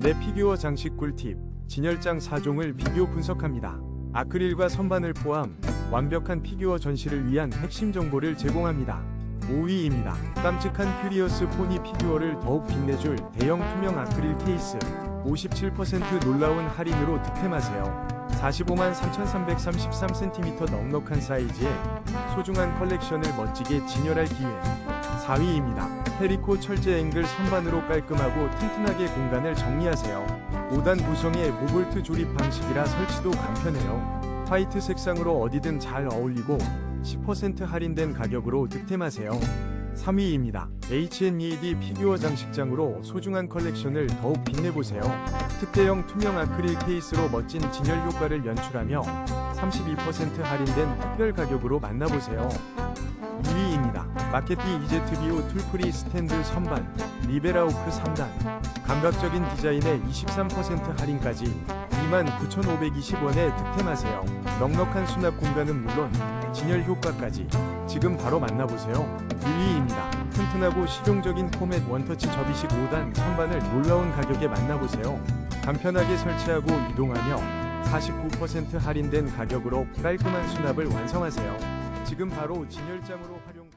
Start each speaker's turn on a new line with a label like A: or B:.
A: 내 피규어 장식 꿀팁, 진열장 4종을 비교 분석합니다. 아크릴과 선반을 포함 완벽한 피규어 전시를 위한 핵심 정보를 제공합니다. 5위입니다. 깜찍한 큐리어스 포니 피규어를 더욱 빛내줄 대형 투명 아크릴 케이스. 57% 놀라운 할인으로 득템하세요. 45만 3,333cm 넉넉한 사이즈에 소중한 컬렉션을 멋지게 진열할 기회. 4위입니다. 페리코 철제 앵글 선반으로 깔끔하고 튼튼하게 공간을 정리하세요. 5단 구성의 모볼트 조립 방식이라 설치도 간편해요. 화이트 색상으로 어디든 잘 어울리고 10% 할인된 가격으로 득템하세요. 3위입니다. H&ED 피규어 장식장으로 소중한 컬렉션을 더욱 빛내보세요. 특대형 투명 아크릴 케이스로 멋진 진열 효과를 연출하며 32% 할인된 특별 가격으로 만나보세요. 2위입니다. 마켓비 이제트비오 툴프리 스탠드 선반 리베라오크 3단 감각적인 디자인에 23% 할인까지 29,520원에 득템하세요. 넉넉한 수납 공간은 물론 진열 효과까지 지금 바로 만나보세요. 1위입니다. 튼튼하고 실용적인 포맷 원터치 접이식 5단 선반을 놀라운 가격에 만나보세요. 간편하게 설치하고 이동하며 49% 할인된 가격으로 깔끔한 수납을 완성하세요. 지금 바로 진열장으로 활용